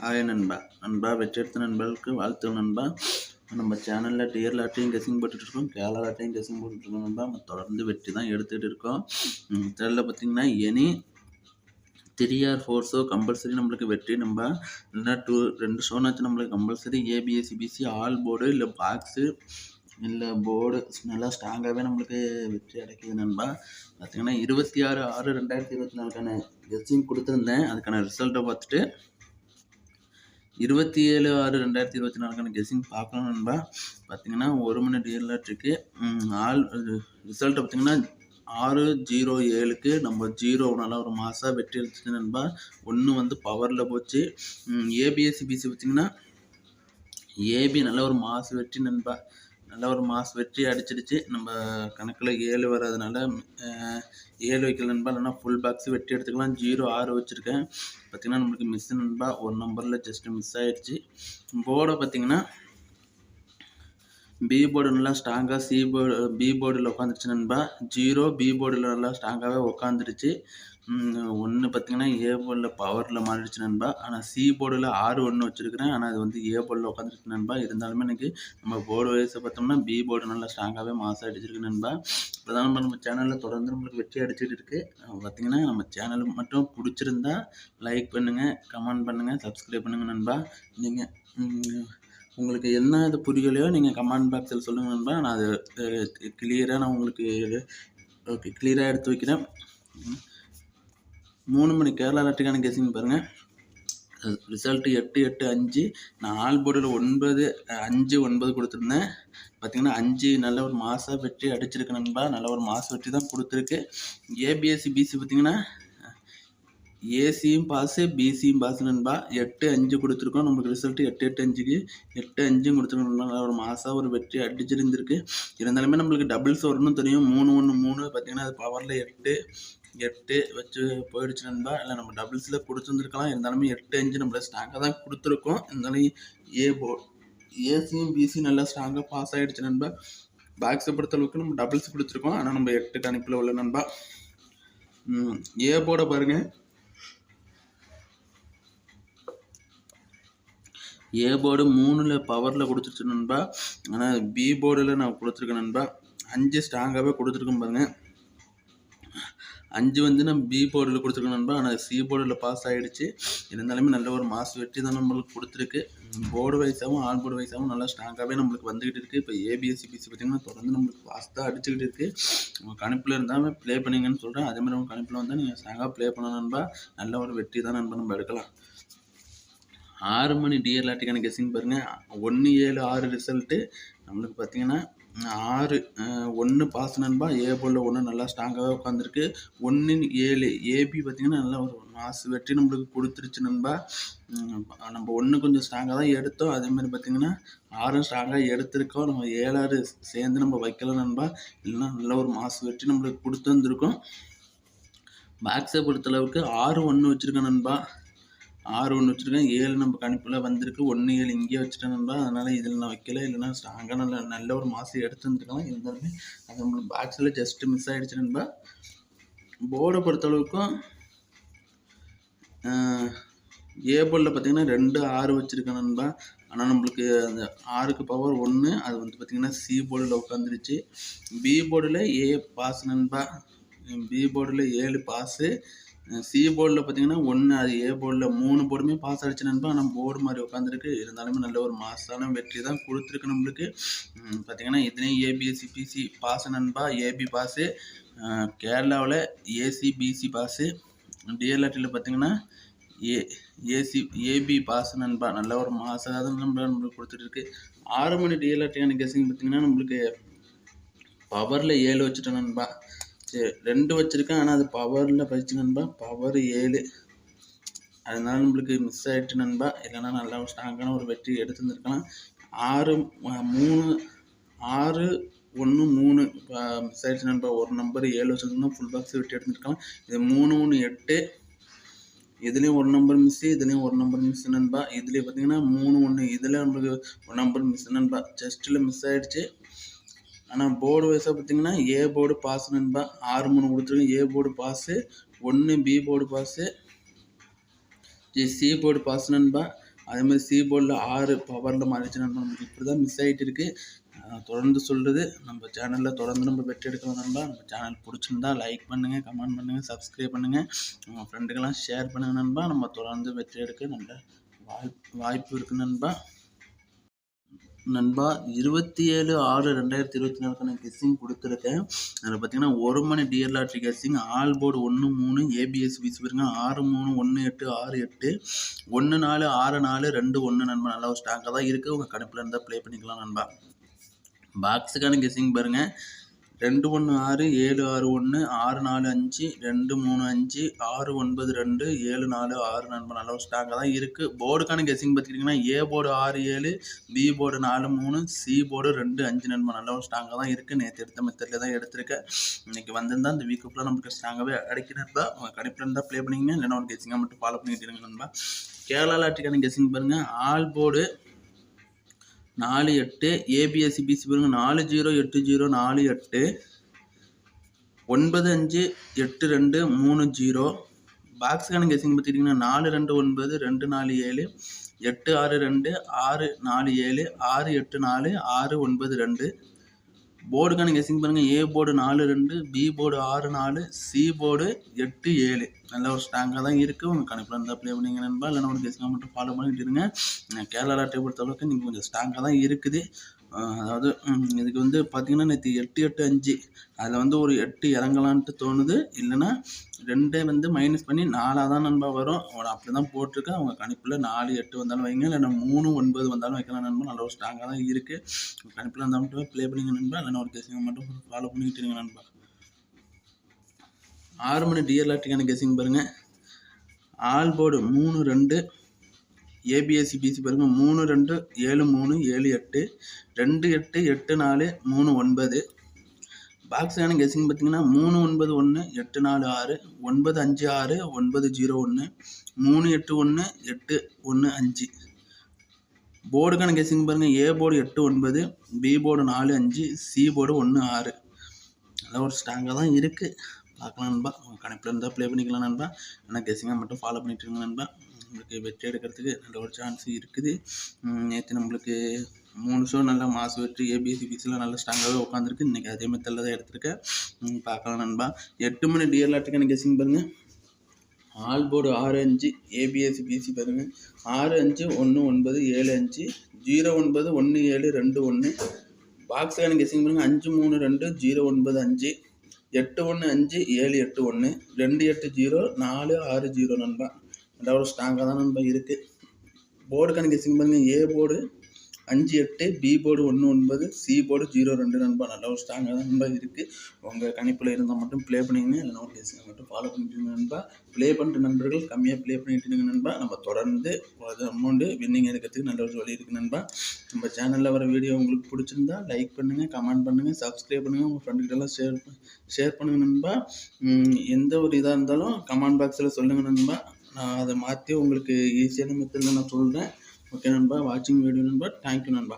Hi நண்பா. நண்பா வெற்றெடுத்த நண்பர்களுக்கு வாழ்த்து நண்பா. நம்ம சேனலில் டியர் லாட்டையும் கெஸிங் போட்டுட்ருக்கோம் கேரளா லாட்டையும் கெஸிங் போட்டுட்ருக்கோம் நண்பா. நம்ம தொடர்ந்து வெற்றி தான் எடுத்துகிட்டு இருக்கோம். இதில் பார்த்திங்கன்னா any three or four show compulsory நம்மளுக்கு வெற்றி நம்ம இல்லைன்னா டூ ரெண்டு ஷோனாச்சும் நம்மளுக்கு compulsory AB AC BC all board இல்லை பாக்ஸு இல்லை போர்டு நல்லா ஸ்ட்ராங்காகவே நம்மளுக்கு வெற்றி அடைக்குது நண்பா. பார்த்திங்கன்னா இருபத்தி ஆறு ஆறு ரெண்டாயிரத்தி இருபத்தி நாலுக்கான கெஸ்டிங் கொடுத்துருந்தேன். அதுக்கான ரிசல்ட்டை பார்த்துட்டு இருபத்தி ஏழு ஆறு ரெண்டாயிரத்தி இருபத்தி நாலுக்கான கெஸ்ஸிங் பார்க்கணும் நண்பா. பார்த்தீங்கன்னா ஒரு மணி டிஎல்ஆர்டிக்கு ஆள் ரிசல்ட்டை பார்த்தீங்கன்னா ஆறு ஜீரோ ஏழுக்கு நம்ம ஜீரோ நல்லா ஒரு மாதம் வெற்றி அடிச்சிச்சு நண்பா. ஒன்று வந்து பவரில் போச்சு. ஏபிஎஸ்சி பிசி பார்த்தீங்கன்னா ஏபி நல்ல ஒரு மாசு வெற்றி நண்பா. நல்ல ஒரு மாஸ் வெற்றி அடிச்சிடுச்சு. நம்ம கணக்கில் ஏழு வர்றதுனால ஏழு வைக்கல நண்பா. இல்லைன்னா ஃபுல் பாக்ஸ் வெட்டி எடுத்துக்கலாம். ஜீரோ ஆறு வச்சுருக்கேன். பார்த்திங்கன்னா நம்மளுக்கு மிஸ் நண்பா. ஒரு நம்பரில் ஜஸ்ட்டு மிஸ் ஆகிடுச்சு போர்டை பார்த்திங்கன்னா பி போர்டு நல்லா ஸ்ட்ராங்காக சி போர்டு பி போர்டில் உட்காந்துருச்சு நண்பா. ஜீரோ பி போர்டில் நல்லா ஸ்ட்ராங்காகவே உட்காந்துருச்சு ஒன்று பார்த்தீங்கன்னா ஏ போர்டில் பவரில் மாறிடுச்சு நண்பா. ஆனால் சி போர்டில் ஆறு ஒன்று வச்சுருக்கிறேன். ஆனால் அது வந்து ஏ போர்டில் உட்காந்துருச்சு நண்பா. இருந்தாலுமே எனக்கு நம்ம போர்டு வயசை பார்த்தோம்னா பி போர்டு நல்லா ஸ்ட்ராங்காகவே மாசாக அடிச்சிருக்கு நண்பா. இப்போ நம்ம நம்ம சேனலில் தொடர்ந்து நம்மளுக்கு வெற்றி அடிச்சுட்டு இருக்குது பார்த்திங்கன்னா நம்ம சேனல் மட்டும் பிடிச்சிருந்தா லைக் பண்ணுங்கள் கமெண்ட் பண்ணுங்கள் சப்ஸ்கிரைப் பண்ணுங்கள் நண்பா. நீங்கள் உங்களுக்கு என்ன இது புரியலையோ நீங்கள் கமெண்ட் பாக்ஸில் சொல்லுங்கள் நண்பா. நான் அது கிளியராக நான் உங்களுக்கு ஓகே கிளியராக எடுத்து வைக்கிறேன். மூணு மணி கேரளா லட்டுக்கான கெஸிங் பாருங்கள் ரிசல்ட்டு எட்டு எட்டு அஞ்சு. நான் ஆல் போர்டில் ஒன்பது அஞ்சு ஒன்பது கொடுத்துருந்தேன். பார்த்திங்கன்னா அஞ்சு நல்ல ஒரு மாதம் வெற்றி அடிச்சிருக்கு நண்பா. நல்ல ஒரு மாதம் வெற்றி தான் கொடுத்துருக்கு. ஏபிஎஸ்சி பிசி பார்த்திங்கன்னா ஏசியும் பாஸு பிசியும் பாஸ் நண்பா. எட்டு அஞ்சு கொடுத்துருக்கோம். நமக்கு ரிசல்ட்டு எட்டு எட்டு அஞ்சுக்கு. எட்டு அஞ்சும் கொடுத்துருக்கோம் ஒரு மாதம் ஒரு வெற்றி அடிச்சிருந்துருக்கு. இருந்தாலுமே நம்மளுக்கு டபுள்ஸ் வரணும் தெரியும். மூணு ஒன்று மூணு. பார்த்திங்கன்னா அது பவரில் எட்டு எட்டு வச்சு போயிடுச்சு நண்பா. இல்லை நம்ம டபுள்ஸில் கொடுத்துருந்துருக்கலாம். இருந்தாலுமே எட்டு அஞ்சு நம்மள ஸ்ட்ராங்காக தான் கொடுத்துருக்கோம். இருந்தாலும் ஏ போ ஏசியும் பிசியும் நல்லா ஸ்ட்ராங்காக பாஸ் ஆகிடுச்சு நண்பா. பாக்ஸை பொறுத்தளவுக்கு நம்ம டபுள்ஸ் கொடுத்துருக்கோம். ஆனால் நம்ம எட்டு கணிப்பில் உள்ள நண்பா. ஏ போட பாருங்கள் ஏ போர்டு மூணில் பவரில் கொடுத்துருச்சு நண்பா. ஆனால் பி போர்டில் நான் கொடுத்துருக்கேன் நண்பா. அஞ்சு ஸ்ட்ராங்காகவே கொடுத்துருக்கேன் பாருங்கள் அஞ்சு வந்து நம்ம பி போர்டில் கொடுத்துருக்கோம் நண்பா. ஆனால் சி போர்டில் பாஸ் ஆகிடுச்சு இருந்தாலுமே நல்ல ஒரு மாஸ் வெற்றி தான் நம்மளுக்கு கொடுத்துருக்கு. போர்டு வைஸாகவும் ஆல் போர்டு வைஸாகவும் நல்லா ஸ்ட்ராங்காகவே நம்மளுக்கு வந்துக்கிட்டு இருக்குது இப்போ ஏபிஎஸ்சி பிசி பார்த்திங்கன்னா தொடர்ந்து நம்மளுக்கு ஃபாஸ்ட்டாக அடிச்சுக்கிட்டு இருக்குது உங்கள் கணிப்பில் இருந்தால் ப்ளே பண்ணிங்கன்னு சொல்கிறேன் அதேமாதிரி உங்கள் கணிப்பில் வந்தால் நீங்கள் ஸ்ட்ராங்காக ப்ளே பண்ணணும் நண்பா. நல்ல ஒரு வெற்றி தான் நண்பா நம்ம எடுக்கலாம். ஆறு மணி டிஎர் லாட்டிக்கான கெஸ்ஸிங் பாருங்கள் ஒன்று ஏழு ஆறு ரிசல்ட்டு நம்மளுக்கு பார்த்தீங்கன்னா ஆறு ஒன்று பாஸ் நண்பா ஏ போலில் ஒன்று நல்லா ஸ்ட்ராங்காகவே உட்காந்துருக்கு ஒன்று ஏழு ஏபி பார்த்திங்கன்னா நல்லா ஒரு மாசு வெற்றி நம்மளுக்கு கொடுத்துருச்சு நண்பா. நம்ம ஒன்று கொஞ்சம் ஸ்ட்ராங்காக தான் எடுத்தோம். அதேமாதிரி பார்த்திங்கன்னா ஆறும் ஸ்ட்ராங்காக எடுத்திருக்கோம். நம்ம ஏழாறு சேர்ந்து நம்ம வைக்கலாம் நண்பா. இல்லைன்னா நல்ல ஒரு மாசு வெற்றி நம்மளுக்கு கொடுத்து வந்திருக்கோம். பேக்ஸை பொறுத்தளவுக்கு ஆறு ஒன்று வச்சுருக்கேன் நண்பா. ஆறு ஒன்று வச்சுருக்கேன். ஏழு நம்ம கணிப்பில் வந்திருக்கு. ஒன்று ஏழு இங்கேயே வச்சுட்டேன் நண்பா. அதனால் இதில் நான் வைக்கல. இல்லைனா ஸ்ட்ராங்காக நல்ல நல்ல ஒரு மாதம் எடுத்து வந்துருக்கலாம். இருந்தாலுமே அது நம்மளுக்கு பாக்ஸில் ஜஸ்ட்டு மிஸ் ஆகிடுச்சு நண்பா. போர்டை பொறுத்தளவுக்கும் ஏ போர்டில் பார்த்தீங்கன்னா ரெண்டு ஆறு வச்சுருக்கேன் நண்பா. ஆனால் நம்மளுக்கு அந்த ஆறுக்கு பவர் ஒன்று அது வந்து பார்த்திங்கன்னா சி போர்டில் உட்காந்துருச்சு பி போர்டில் ஏ பாஸ் நண்பா. பி போர்டில் ஏழு பாஸு சி போர்டில் பார்த்தீங்கன்னா ஒன்று அது ஏ போர்டில் மூணு போர்டுமே பாஸ் ஆகிடுச்சு நண்பா. ஆனால் போர்டு மாதிரி உட்காந்துருக்கு இருந்தாலுமே நல்ல ஒரு மாசான வெற்றி தான் கொடுத்துருக்கு நம்மளுக்கு. பார்த்தீங்கன்னா இதுலேயும் ஏபிஎஸ்சி பிசி பாஸ் நண்பா. ஏபி பாஸு கேரளாவில் ஏசி பிசி பாஸு டிஎல்ஆர்டியில் பார்த்தீங்கன்னா ஏ ஏசி ஏபி பாஸ் நண்பா. நல்ல ஒரு மாசாக தான் நம்ம நம்மளுக்கு கொடுத்துட்ருக்கு ஆறு மணி டிஎல்ஆர்டியான கெஸிங் பார்த்தீங்கன்னா நம்மளுக்கு பவரில் ஏழு வச்சுட்டேன் நண்பா. சரி ரெண்டு வச்சுருக்கேன் ஆனால் அது பவரில் பயிற்சி நண்பா. பவர் ஏழு. அதனால நம்மளுக்கு மிஸ் ஆகிட்டு நண்பா. இல்லைன்னா நல்லா ஸ்ட்ராங்கான ஒரு வெற்றி எடுத்துருந்துருக்கலாம். ஆறு மூணு ஆறு ஒன்று மூணு. இப்போ மிஸ் ஆகிடுச்சு நண்பா. ஒரு நம்பர் ஏழு வச்சுருந்தோம்னா ஃபுல் பாக்ஸ் வெட்டி எடுத்துருக்கலாம். இது மூணு ஒன்று எட்டு. இதுலேயும் ஒரு நம்பர் மிஸ்ஸு இதுலேயும் ஒரு நம்பர் மிஸ் நண்பா. இதுலேயும் பார்த்தீங்கன்னா மூணு ஒன்று இதில் நம்மளுக்கு ஒரு நம்பர் மிஸ் நண்பா. ஜஸ்ட்டில் மிஸ் ஆகிடுச்சு ஆனால் போர்டு வைஸாக பார்த்தீங்கன்னா ஏ போர்டு பாஸ் நண்பா ஆறு மூணு கொடுத்துருக்கேன் ஏ போர்டு பாஸு ஒன்று B board pass C board pass நண்பா. அதேமாதிரி சி போர்டில் ஆறு பவரில் மாறிச்சு நண்பா நமக்கு இப்படி தான் மிஸ் ஆகிட்டு இருக்குது தொடர்ந்து சொல்கிறது நம்ம சேனலில் தொடர்ந்து நம்ம வெற்றி எடுக்கலாம் நண்பா. நம்ம சேனல் பிடிச்சிருந்தா லைக் பண்ணுங்கள் கமெண்ட் பண்ணுங்கள் சப்ஸ்கிரைப் பண்ணுங்கள் உங்கள் ஃப்ரெண்டுக்கெல்லாம் ஷேர் பண்ணுங்கள் நண்பா. நம்ம தொடர்ந்து வெற்றி எடுக்க நல்ல வாய்ப்பு வாய்ப்பு இருக்குது நண்பா. நண்பா இருபத்தி ஏழு ஆறு ரெண்டாயிரத்தி இருபத்தி நாலுக்கான கெஸ்ஸிங் கொடுத்துருக்கேன். அதில் பார்த்தீங்கன்னா ஒரு மணி DL lottery guessing all board ஒன்று மூணு ஏபிஎஸ் பிசி ஆறு மூணு ஒன்று எட்டு ஆறு எட்டு ஒன்று நாலு ஆறு நாலு ரெண்டு ஒன்று நண்பா நல்லா ஒரு ஸ்டாக்காக தான் இருக்குது உங்கள் கடுப்பில் இருந்தால் ப்ளே பண்ணிக்கலாம் நண்பா. பாக்ஸுக்கான கெஸ்ஸிங் பாருங்கள் ரெண்டு ஒன்று ஆறு ஏழு ஆறு ஒன்று ஆறு நாலு அஞ்சு ரெண்டு மூணு அஞ்சு ஆறு ஒன்பது ரெண்டு ஏழு நாலு ஆறு நண்பர் நல்ல ஸ்டாங்காக ஸ்டாக்காக தான் இருக்குது போர்டுக்கான கெஸிங் பார்த்துக்கிட்டிங்கன்னா ஏ போர்டு ஆறு ஏழு பி போர்டு நாலு மூணு சி போர்டு ரெண்டு அஞ்சு நண்பர் நல்ல ஸ்டாங்காக தான் இருக்குது நேற்று எடுத்த மெத்தடில் தான் எடுத்திருக்கேன். இன்றைக்கி வந்திருந்தால் இந்த வீக்குள்ளே நமக்கு ஸ்ட்ராங்காகவே அடைக்கிறதா உங்கள் கணிப்பில் இருந்தால் ப்ளே பண்ணிங்க இல்லைன்னா ஒரு கெஸிங்காக மட்டும் ஃபாலோ பண்ணிக்கிட்டு இருங்க நண்பா. கேரளா லாட்டிக்கான கெஸிங் பாருங்கள் ஆல் போர்டு நாலு எட்டு ஏபிஎஸ்சி பிசி பாருங்க நாலு ஜீரோ எட்டு ஜீரோ நாலு எட்டு ஒன்பது அஞ்சு எட்டு ரெண்டு மூணு ஜீரோ. பாக்ஸுக்கான கெஸிங் பார்த்துக்கிட்டிங்கன்னா நாலு ரெண்டு ஒன்பது ரெண்டு நாலு ஏழு எட்டு ஆறு ரெண்டு ஆறு நாலு ஏழு ஆறு எட்டு நாலு ஆறு ஒன்பது ரெண்டு. போர்டுக்கான கெஸிங் பாருங்கள் ஏ போர்டு நாலு ரெண்டு பி போர்டு ஆறு நாலு சி போர்டு எட்டு ஏழு. நல்ல ஒரு ஸ்ட்ராங்காக தான் இருக்குது உங்கள் கணக்கில் இருந்தால் அப்ளை பண்ணிங்க நண்பா. இல்லைன்னா ஒரு கெஸிங்காக மட்டும் ஃபாலோ பண்ணிட்டு இருங்க. கேரளா டேபிள் பொறுத்தளவுக்கு நீங்கள் கொஞ்சம் ஸ்ட்ராங்காக தான் இருக்குது. அதாவது இதுக்கு வந்து பார்த்திங்கன்னா நேற்று எட்டு எட்டு அஞ்சு. அதில் வந்து ஒரு எட்டு இறங்கலான்ட்டு தோணுது. இல்லைன்னா ரெண்டே வந்து மைனஸ் பண்ணி நாலாக தான் நண்பா வரும். அவனை அப்படி தான் போட்டிருக்கேன் அவங்க கணிப்பில் நாலு எட்டு வந்தாலும் வைங்க. இல்லைன்னா மூணு ஒன்பது வந்தாலும் வைக்கலாம் நண்பா. நல்ல ஒரு ஸ்ட்ராங்காக தான் இருக்குது கணிப்பில் இருந்தால் மட்டும் ப்ளே பண்ணிங்க நண்பா. இல்லைன்னா ஒரு கெஸிங்கை மட்டும் ஃபாலோ பண்ணிக்கிட்டு இருங்க நண்பா. ஆறு மணி டிஎல்ஆர்டிக்கான கெஸிங் பாருங்கள் ஆல் போர்டு மூணு ரெண்டு. ஏபிஎஸ்சி பிசி பாருங்கள் மூணு ரெண்டு ஏழு மூணு ஏழு எட்டு ரெண்டு எட்டு எட்டு நாலு மூணு ஒன்பது. பாக்ஸான கெஸிங் பார்த்தீங்கன்னா மூணு ஒன்பது ஒன்று எட்டு நாலு ஆறு ஒன்பது அஞ்சு ஆறு ஒன்பது ஜீரோ ஒன்று மூணு எட்டு ஒன்று எட்டு ஒன்று அஞ்சு. போர்டுக்கான கெஸிங் பாருங்கள் ஏ போர்டு எட்டு ஒன்பது பி போர்டு நாலு அஞ்சு சி போர்டு ஒன்று ஆறு. அதெல்லாம் ஒரு ஸ்ட்ராங்காக தான் இருக்குது பார்க்கலாம் நண்பா உங்கள் கணக்கில் இருந்தால் ப்ளே பண்ணிக்கலாம் நண்பா. ஆனால் கெஸிங்காக மட்டும் ஃபாலோ பண்ணிட்டு இருங்க நண்பா. நம்மளுக்கு வெற்றி எடுக்கிறதுக்கு நல்ல ஒரு சான்ஸ் இருக்குது. நேற்று நம்மளுக்கு மூணு ஷோ நல்லா மாசு வெற்றி ஏபிஎஸ்சி பிசிலாம் நல்லா ஸ்ட்ராங்காகவே உட்காந்துருக்கு இன்றைக்கி அதே மெத்தடில் தான் எடுத்திருக்கேன். பார்க்கலாம் நண்பா. எட்டு மணி டியர் லாட்டுக்கான கெஸிங் பாருங்கள் ஆல் போர்டு ஆறு அஞ்சு ஏபிஎஸ்சி பிசி பாருங்கள் ஆறு அஞ்சு ஒன்று ஒன்பது ஏழு அஞ்சு ஜீரோ ஒன்பது ஒன்று ஏழு ரெண்டு ஒன்று பாக்ஸுக்கான கெஸிங் பாருங்கள் அஞ்சு மூணு ரெண்டு ஜீரோ ஒன்பது அஞ்சு. எட்டு ஒன்று அஞ்சு ஏழு எட்டு ஒன்று ரெண்டு எட்டு ஜீரோ நாலு ஆறு ஜீரோ நண்பா. நல்லா ஸ்ட்ராங்காக தான் நம்ம இருக்குது போர்டு கணக்கு சிங் பண்ணுங்க? ஏ போர்டு அஞ்சு எட்டு பி போர்டு ஒன்று ஒன்பது சி போர்டு ஜீரோ ரெண்டு நண்பா. நல்ல ஒரு ஸ்ட்ராங்காக தான் நண்பா இருக்குது உங்கள் கணிப்பில் இருந்தால் மட்டும் ப்ளே பண்ணிங்க. இல்லைனா ஒரு மட்டும் ஃபாலோ பண்ணிட்டு நண்பா. ப்ளே பண்ணுற நண்பர்கள் கம்மியாக ப்ளே பண்ணிட்டு இருங்க நண்பா. நம்ம தொடர்ந்து அமௌண்ட்டு வின்னிங் எடுக்கிறதுக்கு நல்ல ஒரு வழி இருக்குது நண்பா. நம்ம சேனலில் வர வீடியோ உங்களுக்கு பிடிச்சிருந்தா லைக் பண்ணுங்கள் கமெண்ட் பண்ணுங்கள் சப்ஸ்கிரைப் பண்ணுங்கள் உங்கள் ஃப்ரெண்டுக்கிட்டலாம் ஷேர் ஷேர் பண்ணுங்கள் நண்பா. எந்த ஒரு இதாக இருந்தாலும் கமெண்ட் பாக்ஸில் சொல்லுங்கள் நண்பா. நான் அதை மாற்றி உங்களுக்கு ஈஸியான மெத்தடில் நான் சொல்கிறேன் ஓகே நண்பா? வாட்சிங் வீடியோ நண்பா? தேங்க்யூ நண்பா.